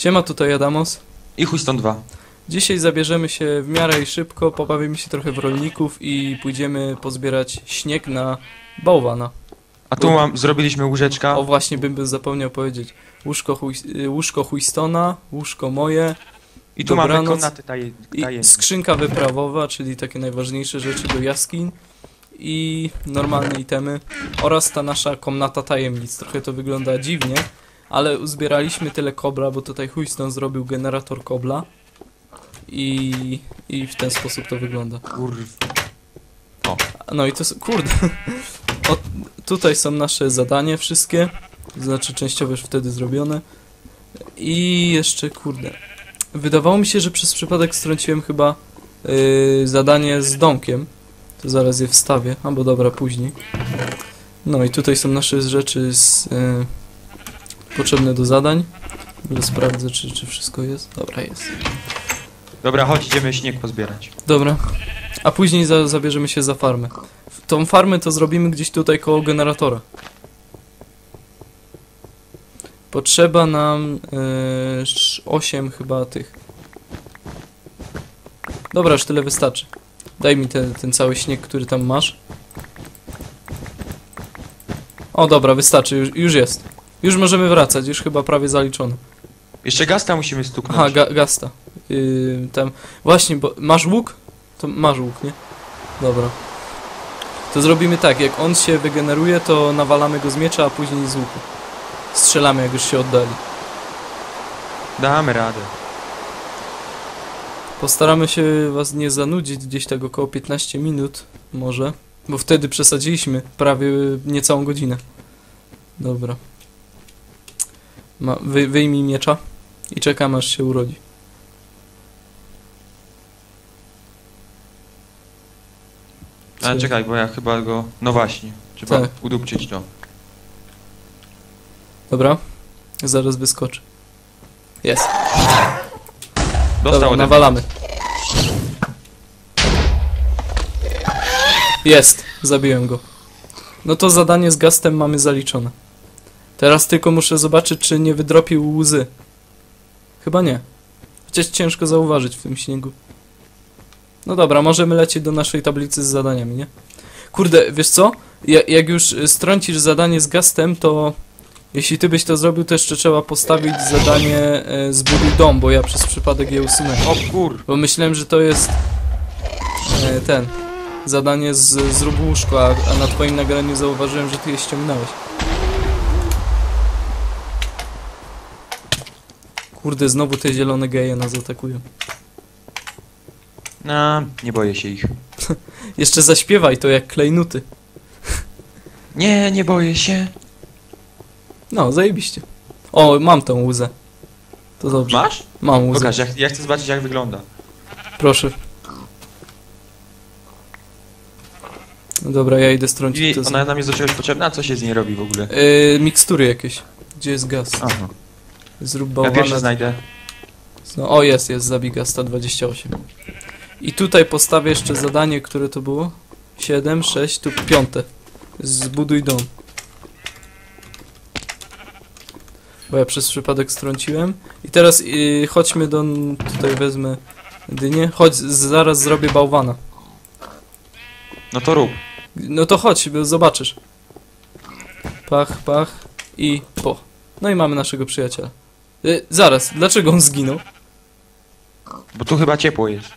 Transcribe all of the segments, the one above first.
Siema, tutaj Adamos. I stąd dwa. Dzisiaj zabierzemy się w miarę i szybko, pobawimy się trochę w rolników i pójdziemy pozbierać śnieg na bałwana. A tu mam, zrobiliśmy łóżeczka. O właśnie, bym, bym zapomniał powiedzieć. Łóżko, chuj, y, łóżko Huistona, łóżko moje I tu mamy dobranoc. komnaty taje, i tajemne. skrzynka wyprawowa, czyli takie najważniejsze rzeczy do jaskiń i normalne itemy oraz ta nasza komnata tajemnic. Trochę to wygląda dziwnie, ale uzbieraliśmy tyle kobla, bo tutaj Huiston zrobił generator kobla. I, i w ten sposób to wygląda. Kurw. No i to są, kurde, o, tutaj są nasze zadania wszystkie, znaczy częściowo już wtedy zrobione. I jeszcze, kurde, wydawało mi się, że przez przypadek strąciłem chyba yy, zadanie z domkiem, to zaraz je wstawię, albo dobra, później. No i tutaj są nasze rzeczy z, yy, potrzebne do zadań, Będę sprawdzę, czy, czy wszystko jest, dobra, jest. Dobra, chodź, idziemy śnieg pozbierać. Dobra. A później za, zabierzemy się za farmę. Tą farmę to zrobimy gdzieś tutaj koło generatora. Potrzeba nam yy, 8 chyba tych. Dobra, już tyle wystarczy. Daj mi ten, ten cały śnieg, który tam masz. O, dobra, wystarczy, już, już jest. Już możemy wracać, już chyba prawie zaliczone. Jeszcze gasta musimy stuknąć. Aha, ga gasta. Yy, tam. Właśnie, bo masz łuk? To masz łuk, nie? Dobra. To zrobimy tak, jak on się wygeneruje, to nawalamy go z miecza, a później z łuku. Strzelamy, jak już się oddali. Damy radę. Postaramy się was nie zanudzić gdzieś tak około 15 minut, może. Bo wtedy przesadziliśmy prawie niecałą godzinę. Dobra. Ma, wy, wyjmij miecza i czekamy aż się urodzi. Ale Co? czekaj, bo ja chyba go... No właśnie. Trzeba Tak. udupczyć to. Dobra? Zaraz wyskoczy. Jest. Dostał Dobra, nawalamy. Jest, zabiłem go. No to zadanie z gastem mamy zaliczone. Teraz tylko muszę zobaczyć, czy nie wydropił łzy. Chyba nie. Chociaż ciężko zauważyć w tym śniegu. No dobra, możemy lecieć do naszej tablicy z zadaniami, nie? Kurde, wiesz co? Ja, jak już strącisz zadanie z gastem, to jeśli ty byś to zrobił, to jeszcze trzeba postawić zadanie e, zbuduj dom, bo ja przez przypadek je usunąłem. O kur... Bo myślałem, że to jest e, ten zadanie z zrób łóżko, a, a na twoim nagraniu zauważyłem, że ty je ściągnąłeś. Kurde, znowu te zielone geje nas atakują. No, nie boję się ich. Jeszcze zaśpiewaj to jak klejnuty. Nie, nie boję się. No, zajebiście. O, mam tą łzę. To dobrze. Masz? Mam łzę. Pokaż, ja, ja chcę zobaczyć jak wygląda. Proszę. No dobra, ja idę strącić I to. ona nam jest do czegoś potrzebna, a co się z niej robi w ogóle? Yy, mikstury jakieś. Gdzie jest gaz? Aha. Zrób Ja bałwana. pierwszy znajdę. No, o, jest, jest, zabiga 128. I tutaj postawię jeszcze zadanie, które to było? 7, 6, tu piąte. Zbuduj dom. Bo ja przez przypadek strąciłem. I teraz yy, chodźmy do... Tutaj wezmę dynię. Chodź, zaraz zrobię bałwana. No to rób. No to chodź, bo zobaczysz. Pach, pach i po. No i mamy naszego przyjaciela. Y, zaraz, dlaczego on zginął? Bo tu chyba ciepło jest.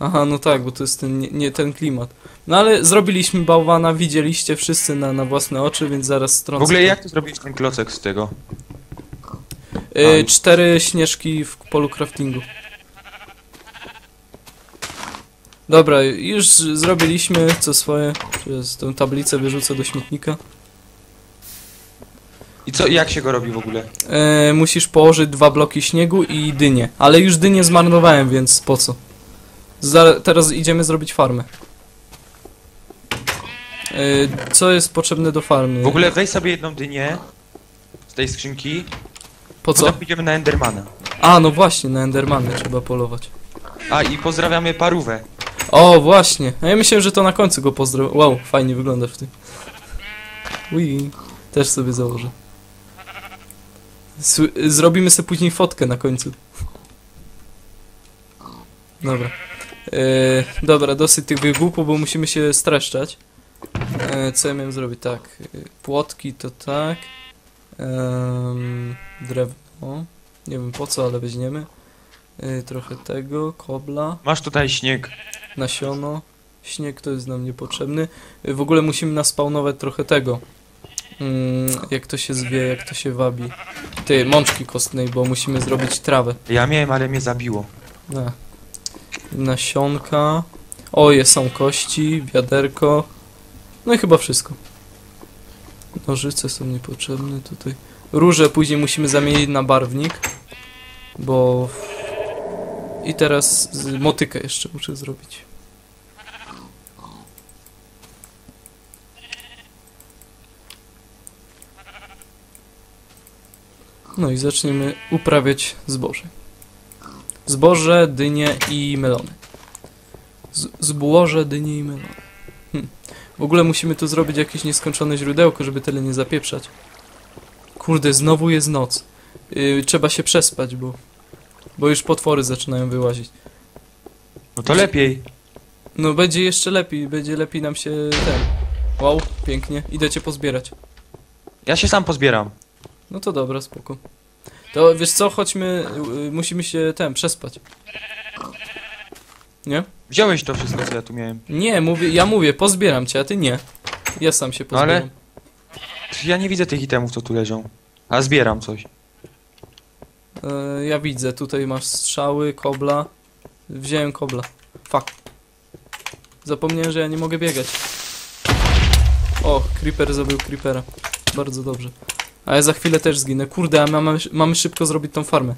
Aha, no tak, bo to jest ten, nie, nie ten klimat. No ale zrobiliśmy bałwana, widzieliście wszyscy na, na własne oczy, więc zaraz strącę. W ogóle jak ty zrobiłeś ten klocek z tego? Y, cztery śnieżki w polu craftingu. Dobra, już zrobiliśmy co swoje. Przez tę tablicę wyrzucę do śmietnika. I co, jak się go robi w ogóle? E, musisz położyć dwa bloki śniegu i dynię. Ale już dynię zmarnowałem, więc po co? Teraz idziemy zrobić farmę. E, co jest potrzebne do farmy? W ogóle weź sobie jedną dynię z tej skrzynki. Po co? Potem pójdziemy na Endermana. A, no właśnie, na Endermany trzeba polować. A i pozdrawiamy parówę. O, właśnie. A ja myślałem, że to na końcu go pozdrowię. Wow, fajnie wyglądasz w tym. Ui, też sobie założę. Zrobimy sobie później fotkę na końcu. Dobra. E, dobra, dosyć tych wygłupów, bo musimy się streszczać. E, co ja miałem zrobić? Tak. e, Płotki to tak. Drewno. Nie wiem po co, ale weźmiemy. Trochę tego, kobla, Masz tutaj śnieg. nasiono. Śnieg to jest nam niepotrzebny. W ogóle musimy naspawnować trochę tego. Mm, jak to się zwie, jak to się wabi. Ty, mączki kostnej, bo musimy zrobić trawę. Ja miałem, ale mnie zabiło. Na. Nasionka. Oje, są kości, wiaderko. No i chyba wszystko. Nożyce są niepotrzebne tutaj. Róże później musimy zamienić na barwnik. Bo... I teraz motykę jeszcze muszę zrobić. No i zaczniemy uprawiać zboże. Zboże, dynie i melony. Z zboże, dynie i melony. Hm. W ogóle musimy tu zrobić jakieś nieskończone źródełko, żeby tyle nie zapieprzać. Kurde, znowu jest noc. Yy, trzeba się przespać, bo... Bo już potwory zaczynają wyłazić. No to lepiej. No będzie jeszcze lepiej, będzie lepiej nam się ten... Wow, pięknie. Idę cię pozbierać. Ja się sam pozbieram. No to dobra, spoko. To wiesz co, chodźmy, y, musimy się ten, przespać. Nie? Wziąłeś to wszystko, co ja tu miałem. Nie, mówię, ja mówię, pozbieram cię, a ty nie. Ja sam się No ale- pozbieram. Ja nie widzę tych itemów, co tu leżą. A zbieram coś. E, ja widzę, tutaj masz strzały, kobla. Wziąłem kobla. Fuck. Zapomniałem, że ja nie mogę biegać. O, creeper zabił creepera. Bardzo dobrze. A ja za chwilę też zginę. Kurde, a mamy, mamy szybko zrobić tą farmę.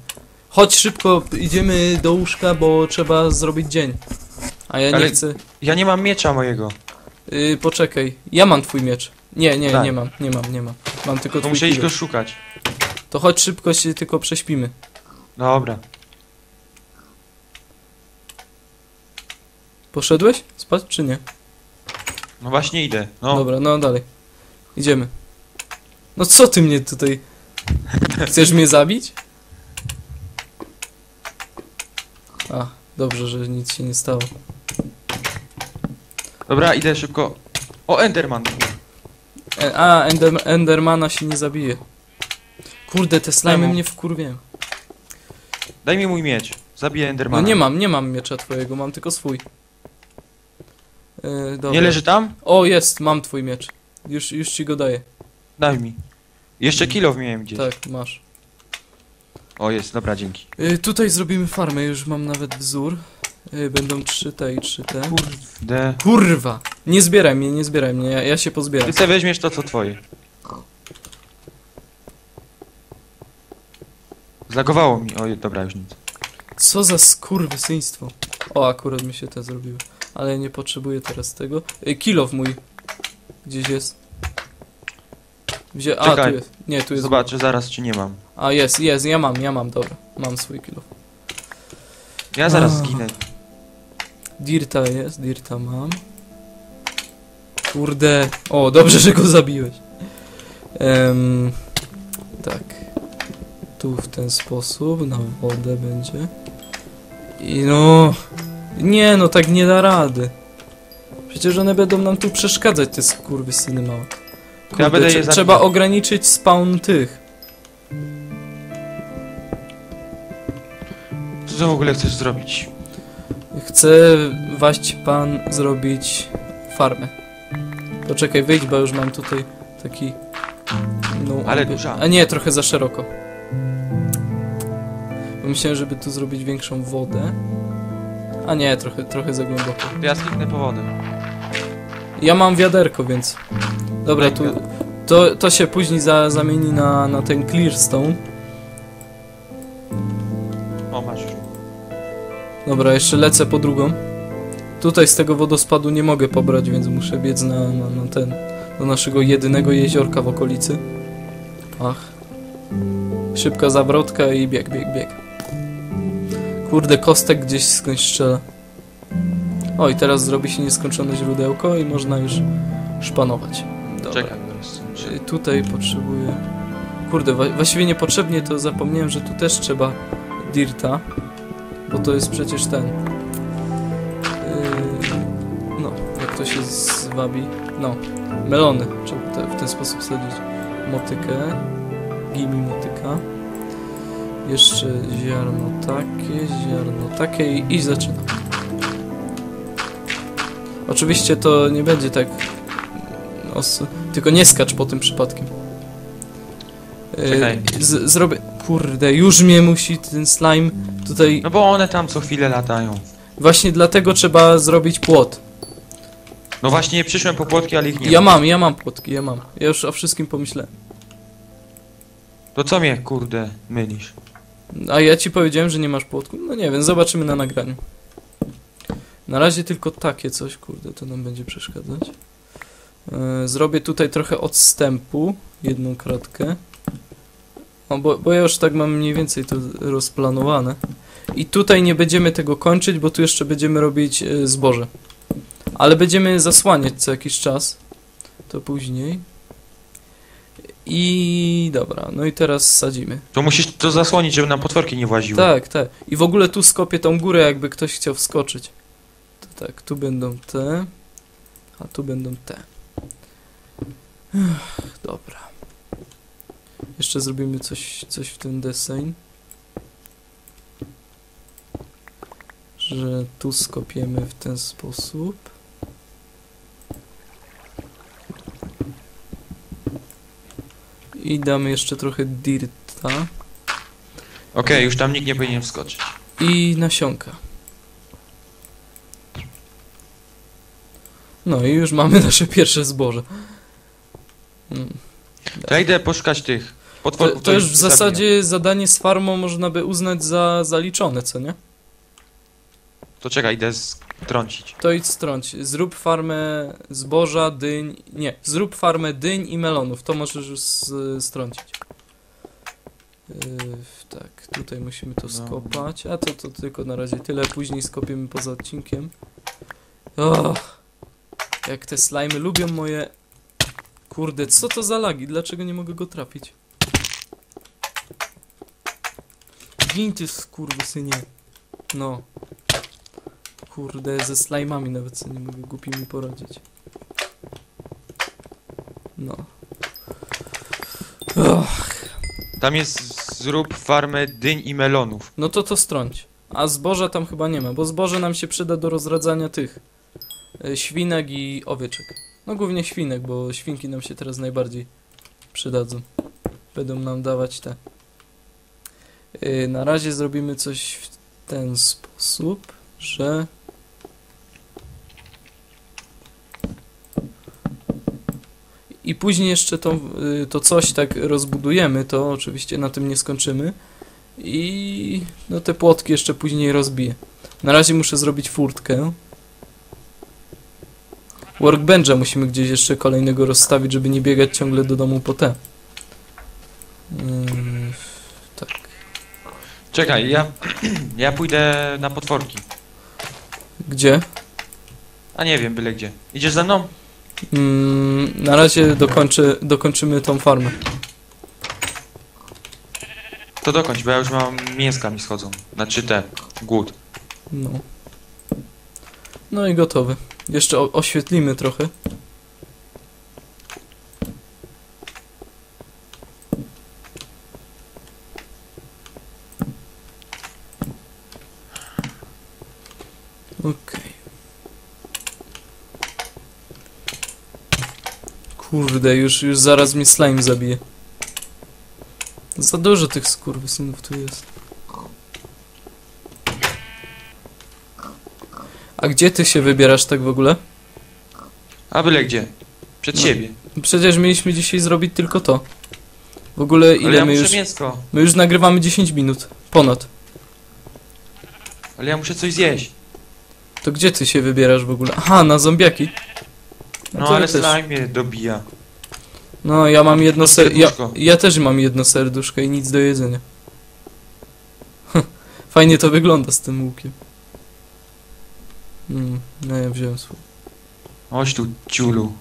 Chodź szybko, idziemy do łóżka, bo trzeba zrobić dzień. A ja nie Ale- chcę... Ja nie mam miecza mojego. Yy, poczekaj, ja mam twój miecz. Nie, nie, Tak. nie mam, nie mam, nie mam. Mam tylko To twój muszę iść go szukać. To chodź szybko się tylko prześpimy. Dobra. Poszedłeś? Spać czy nie? No właśnie idę. No. Dobra, no dalej. Idziemy. No co ty mnie tutaj... Chcesz mnie zabić? A, dobrze, że nic się nie stało. Dobra, idę szybko. O, Enderman. E, a, Ender, Endermana się nie zabije. Kurde, te slimy Czemu? mnie wkurwiają. Daj mi mój miecz. Zabiję No Endermana. nie mam, nie mam miecza twojego, mam tylko swój. E, dobra. Nie leży tam? O, jest, mam twój miecz. Już, już ci go daję. Daj mi. Jeszcze kilo miałem gdzieś. Tak, masz. O, jest, dobra, dzięki. Y, tutaj zrobimy farmę, już mam nawet wzór. Y, będą trzy te i trzy te. Kurde. Kurwa! Nie zbieraj mnie, nie zbieraj mnie, ja, ja się Ty pozbieram. sobie weźmiesz to, co twoje. Zlagowało mi. Oj, dobra, już nic. Co za skurwysyństwo. O, akurat mi się te zrobiły. Ale ja nie potrzebuję teraz tego. Y, kilow mój. Gdzieś jest. Gdzie? A, tu jest. Nie, tu jest. Zobaczę zaraz, czy nie mam. A, jest, jest, ja mam, ja mam, dobra. Mam swój kilow. Ja zaraz A. zginę. Dirta jest, Dirta mam. Kurde. O, dobrze, że go zabiłeś. Em, tak. Tu w ten sposób, na wodę będzie. I no... Nie, no tak nie da rady. Przecież one będą nam tu przeszkadzać, te skurwysyny małe. Kurde, będę je trze- zabijał. trzeba ograniczyć spawn tych. Co w ogóle chcesz zrobić? Chce waść pan zrobić farmę. Poczekaj, wyjdź, bo już mam tutaj taki... No, Ale aby- duża. A nie, trochę za szeroko. Bo myślałem, żeby tu zrobić większą wodę. A nie, trochę, trochę za głęboko. Ja skipnę po wodę. Ja mam wiaderko, więc... Dobra, tu... To, to się później za, zamieni na, na ten clearstone. O, masz. Dobra, jeszcze lecę po drugą. Tutaj z tego wodospadu nie mogę pobrać, więc muszę biec na, na, na ten, do naszego jedynego jeziorka w okolicy. Ach. Szybka zawrotka i bieg, bieg, bieg. Kurde, kostek gdzieś skądś strzela. O, i teraz zrobi się nieskończone źródełko i można już szpanować. Czekaj. Y, Tutaj potrzebuję Kurde, właściwie niepotrzebnie to zapomniałem, że tu też trzeba dirta. Bo to jest przecież ten... Yy, no, jak to się zwabi? No, melony. Trzeba w ten sposób sadzić. Motykę. Gimi motyka. Jeszcze ziarno takie, ziarno takie i, i zaczynam. Oczywiście to nie będzie tak... Os tylko nie skacz po tym przypadkiem. Czekaj. z, zrobię... Kurde, już mnie musi ten slime tutaj... No bo one tam co chwilę latają. Właśnie dlatego trzeba zrobić płot. No właśnie przyszłem po płotki, ale ich nie Ja ma. mam, ja mam płotki, ja mam. Ja już o wszystkim pomyślałem. To co mnie, kurde, mylisz? A ja ci powiedziałem, że nie masz płotku? No nie wiem, zobaczymy na nagraniu. Na razie tylko takie coś, kurde, to nam będzie przeszkadzać. Yy, zrobię tutaj trochę odstępu, jedną kratkę. O, bo, bo ja już tak mam mniej więcej to rozplanowane. I tutaj nie będziemy tego kończyć, bo tu jeszcze będziemy robić yy, zboże. Ale będziemy zasłaniać co jakiś czas. To później. I dobra, no i teraz sadzimy. To musisz to zasłonić, żeby nam potworki nie właziły. Tak, tak. I w ogóle tu skopię tą górę, jakby ktoś chciał wskoczyć. To tak, tu będą te, a tu będą te. Ech, dobra. Jeszcze zrobimy coś, coś w ten deseń. Że tu skopiemy w ten sposób. I damy jeszcze trochę dirta. Okej, już tam nikt nie powinien wskoczyć. i nasionka. No i już mamy nasze pierwsze zboże. Ja idę poszukać tych To, to już w zasadzie zadanie z farmą można by uznać za zaliczone, co nie? To czekaj, idę strącić. To idź strąć. Zrób farmę zboża, dyń... Nie, zrób farmę dyń i melonów. To możesz już strącić. Yy, tak, tutaj musimy to No. skopać. A to, to tylko na razie tyle. Później skopiemy poza odcinkiem. Och, jak te slimy lubią moje... Kurde, co to za lagi? Dlaczego nie mogę go trafić? Gin ty skurwysynie. No. Kurde, ze slajmami nawet sobie nie mogę głupimi poradzić. No. Och, Tam jest zrób farmę dyń i melonów. no to to strąć. A zboża tam chyba nie ma, bo zboże nam się przyda do rozradzania tych e, świnek i owieczek. No głównie świnek, bo świnki nam się teraz najbardziej przydadzą. Będą nam dawać te. E, Na razie zrobimy coś w ten sposób, że I później jeszcze to, y, to coś tak rozbudujemy, to oczywiście na tym nie skończymy. I no te płotki jeszcze później rozbiję. Na razie muszę zrobić furtkę. Workbencha musimy gdzieś jeszcze kolejnego rozstawić, żeby nie biegać ciągle do domu po te. Yy, tak. Czekaj, ja, ja pójdę na potworki. Gdzie? A nie wiem, byle gdzie. Idziesz ze mną? Mm, na razie dokończę, dokończymy tą farmę. To dokończ, bo ja już mam mięska mi schodzą. Znaczy te, głód. No. No i gotowy. Jeszcze oświetlimy trochę. Okej. Kurde, już, już zaraz mnie slime zabije. Za dużo tych skurwysynów tu jest. A gdzie ty się wybierasz tak w ogóle? A byle gdzie. Przed No. siebie. Przecież mieliśmy dzisiaj zrobić tylko to. W ogóle ile ja my już... mięsko. My już nagrywamy 10 minut. Ponad. Ale ja muszę coś zjeść. To gdzie ty się wybierasz w ogóle? Aha, na zombiaki. No ja ale też. slime mnie dobija. No, ja mam jedno ser... Ja, ja też mam jedno serduszko i nic do jedzenia. Fajnie to wygląda z tym łukiem. Mm, no ja wziąłem swój. Chodź tu, ciulu.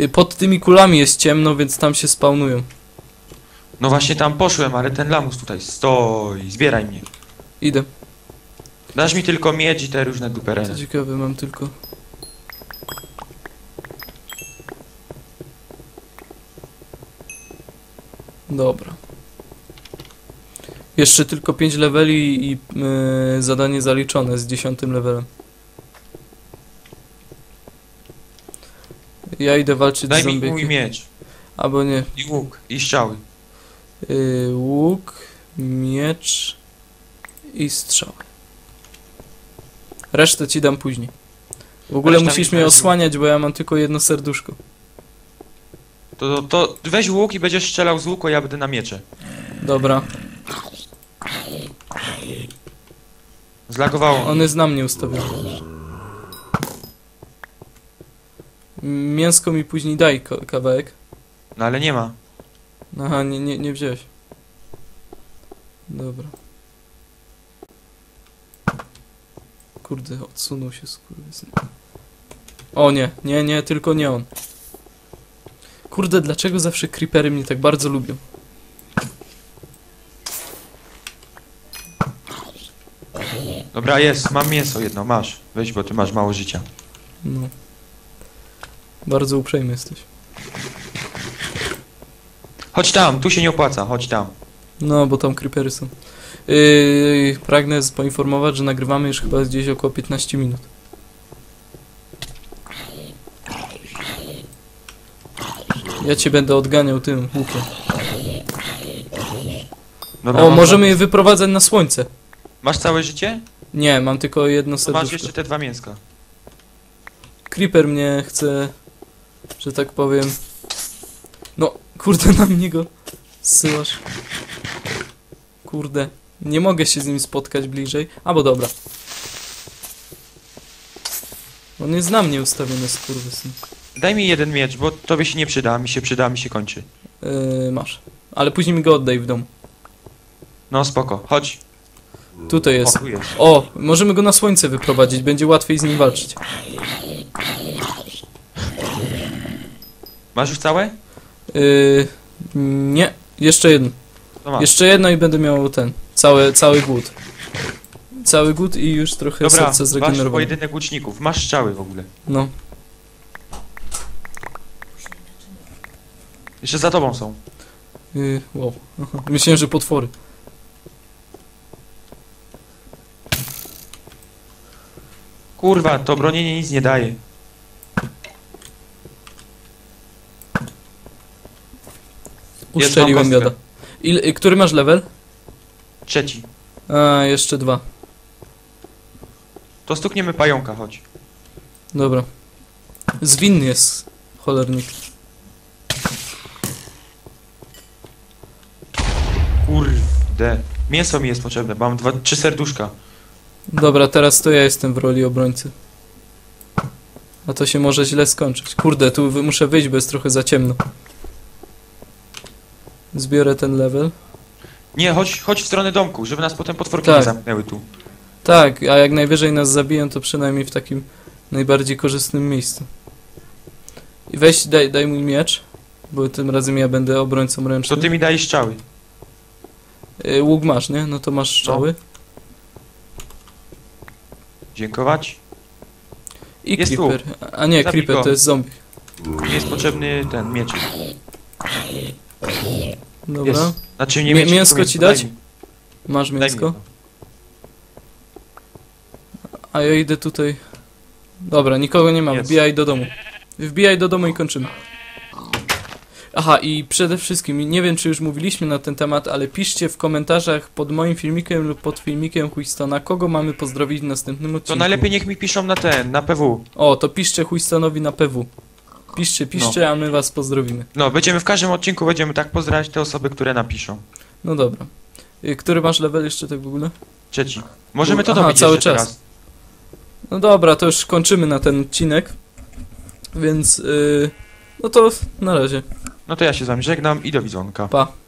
Y, Pod tymi kulami jest ciemno, więc tam się spawnują. No właśnie tam poszłem, ale ten lamus tutaj stoi. Zbieraj mnie. Idę. Dasz mi tylko miedź i te różne Co dupereny. ciekawe, mam tylko... Dobra. Jeszcze tylko 5 leveli i y, zadanie zaliczone z 10 levelem. Ja idę walczyć Daj z mi mój miecz. Albo nie. I łuk. I strzały. Y, łuk, miecz i strzały. Resztę ci dam później. W ogóle Reszta musisz mi mnie osłaniać, bo ja mam tylko jedno serduszko. To, to, to weź łuk i będziesz strzelał z łuku, a ja będę na miecze. Dobra, Zlagowało. on jest na mnie ustawiony. Mięsko mi później daj kawałek. No ale nie ma. Aha, nie, nie, nie wziąłeś. Dobra. Kurde, odsunął się skurwysyn. O nie, nie, nie, tylko nie on. Kurde, dlaczego zawsze creepery mnie tak bardzo lubią? Dobra, jest. Mam mięso jedno. Masz. Weź, bo ty masz mało życia. No. Bardzo uprzejmy jesteś. Chodź tam. Tu się nie opłaca. Chodź tam. No, bo tam creepery są. Yy, pragnę poinformować, że nagrywamy już chyba gdzieś około 15 minut. Ja cię będę odganiał tym łukiem. Dobra, O, mam- możemy je wyprowadzać na słońce. Masz całe życie? Nie, mam tylko jedno To masz serduszko. jeszcze te dwa mięska. Creeper mnie chce, że tak powiem... No, kurde, na mnie go zsyłasz. Kurde, nie mogę się z nim spotkać bliżej. A, bo dobra. On jest na mnie ustawiony, skurwysyn. Daj mi jeden miecz, bo tobie się nie przyda. Mi się przyda, mi się kończy. Yy, masz. Ale później mi go oddaj w domu. No spoko. Chodź. Tutaj jest. O, możemy go na słońce wyprowadzić, będzie łatwiej z nim walczyć. Masz już całe? Yy, nie, jeszcze jedno. Masz. Jeszcze jedno i będę miał ten, cały, cały głód. Cały głód i już trochę Dobra, masz zregenerowane. pojedynek łuczników. Masz strzały w ogóle. No, Jeszcze za tobą są. yy, wow. Aha. Myślałem, że potwory. Kurwa, to bronienie nic nie daje. Uszczeliłem jada. Il, który masz level? Trzeci. A, jeszcze dwa. To stukniemy pająka, chodź. Dobra. Zwinny jest cholernik. Kurde. Mięso mi jest potrzebne, mam dwa, trzy serduszka. Dobra, teraz to ja jestem w roli obrońcy. A to się może źle skończyć. Kurde, tu muszę wyjść, bo jest trochę za ciemno. Zbiorę ten level. Nie, chodź, chodź w stronę domku, żeby nas potem potworki Tak. nie zamknęły tu. Tak, a jak najwyżej nas zabiją, to przynajmniej w takim najbardziej korzystnym miejscu. I weź, daj, daj mój miecz, bo tym razem ja będę obrońcą To ręcznym. ty mi dajesz strzały. Y, Łuk masz, nie? No to masz strzały. Dziękować. I Jest tu. creeper. A nie, Zabij creeper, go. to jest zombie. Jest potrzebny ten miecz. Dobra, Jest. Znaczy nie miecz, mięsko ci dać? Daj masz mięsko. A ja idę tutaj. Dobra, nikogo nie ma, Jest. wbijaj do domu. Wbijaj do domu i kończymy. Aha, i przede wszystkim, nie wiem czy już mówiliśmy na ten temat, ale piszcie w komentarzach pod moim filmikiem lub pod filmikiem Huistona, kogo mamy pozdrowić w następnym odcinku. To najlepiej niech mi piszą na ten, na PW. O, to piszcie Huistonowi na PW. Piszcie, piszcie, a my was pozdrowimy. No, będziemy w każdym odcinku będziemy tak pozdrawiać te osoby, które napiszą. No dobra. Y, Który masz level jeszcze tak w ogóle? Trzeci. Możemy to Aha, dobić cały czas. teraz. No dobra, to już kończymy na ten odcinek. Więc, yy, no to na razie. No to ja się z wami żegnam i do widzonka. Pa.